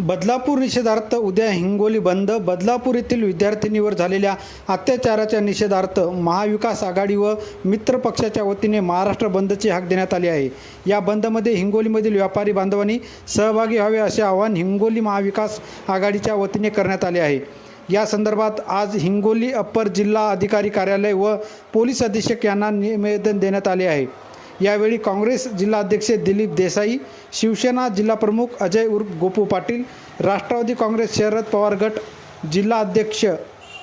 बदलापूर निषेधार्थ उद्या हिंगोली बंद. बदलापूर येथील विद्यार्थिनीवर झालेल्या अत्याचाराच्या निषेधार्थ महाविकास आघाडी व मित्र पक्षाच्या वतीने महाराष्ट्र बंदची हाक देण्यात आली आहे. या बंदमध्ये हिंगोलीमधील व्यापारी बांधवांनी सहभागी व्हावे असे आवाहन हिंगोली महाविकास आघाडीच्या वतीने करण्यात आले आहे. या संदर्भात आज हिंगोली अप्पर जिल्हा अधिकारी कार्यालय व पोलीस अधीक्षक यांना निवेदन देण्यात आले आहे. यावेळी काँग्रेस जिल्हाध्यक्ष दिलीप देसाई शिवसेना जिल्हाप्रमुख अजय उर्फ गोपू पाटील राष्ट्रवादी काँग्रेस शरद पवार गट जिल्हा अध्यक्ष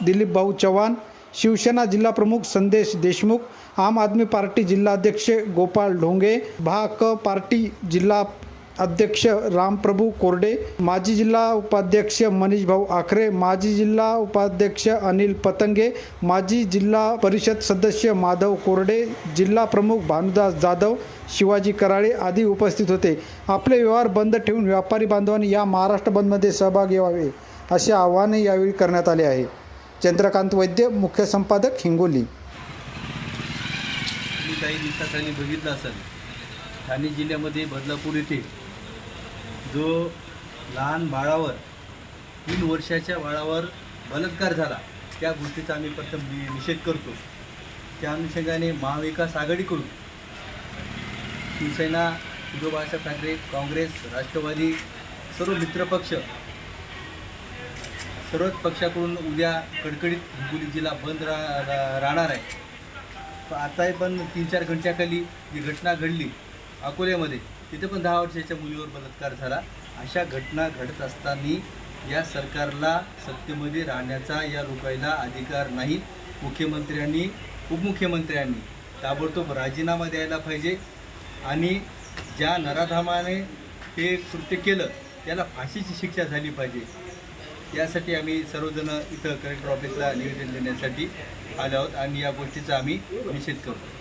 दिलीप भाऊ चव्हाण शिवसेना जिल्हाप्रमुख संदेश देशमुख आम आदमी पार्टी जिल्हाध्यक्ष गोपाळ ढोंगे भाक पार्टी जिल्हा अध्यक्ष रामप्रभू कोरडे माजी जिल्हा उपाध्यक्ष मनीष भाऊ आखरे माजी जिल्हा उपाध्यक्ष अनिल पतंगे माजी जिल्हा परिषद सदस्य माधव कोरडे जिल्हा प्रमुख भानुदास जाधव शिवाजी कराळे आदी उपस्थित होते. आपले व्यवहार बंद ठेवून व्यापारी बांधवांनी या महाराष्ट्र बंदमध्ये सहभागी व्हावे असे आवाहनही यावेळी करण्यात आले आहे. चंद्रकांत वैद्य मुख्य संपादक हिंगोली. काही दिवसात त्यांनी बघितलं असेल ठाणे जिल्ह्यामध्ये बदलापूर येथे जो लहान बाळावर तीन वर्षाच्या बाळावर बलात्कार झाला त्या गोष्टीचा आम्ही प्रथम निषेध करतो. त्या अनुषंगाने महाविकास आघाडीकडून शिवसेना उद्धव बाळासाहेब ठाकरे काँग्रेस राष्ट्रवादी सर्व मित्रपक्ष सर्वच पक्षाकडून उद्या कडकडीत हिंगोली जिल्हा बंद रा रा- राहणार आहे. आताही पण तीन चार घंट्याखाली जी घटना घडली अकोल्यामध्ये तिथे पण दहा वर्षाच्या मुलीवर बलात्कार झाला. अशा घटना घडत असताना या सरकारला सत्तेमध्ये राहण्याचा या लोकायला अधिकार नाही. मुख्यमंत्र्यांनी उपमुख्यमंत्र्यांनी ताबडतोब राजीनामा द्यायला पाहिजे आणि ज्या नराधामाने हे कृत्य केलं त्याला फाशीची शिक्षा झाली पाहिजे. यासाठी आम्ही सर्वजण इथं कलेक्टर ऑफिसला निवेदन देण्यासाठी आलो आहोत आणि या गोष्टीचा आम्ही निषेध करतो.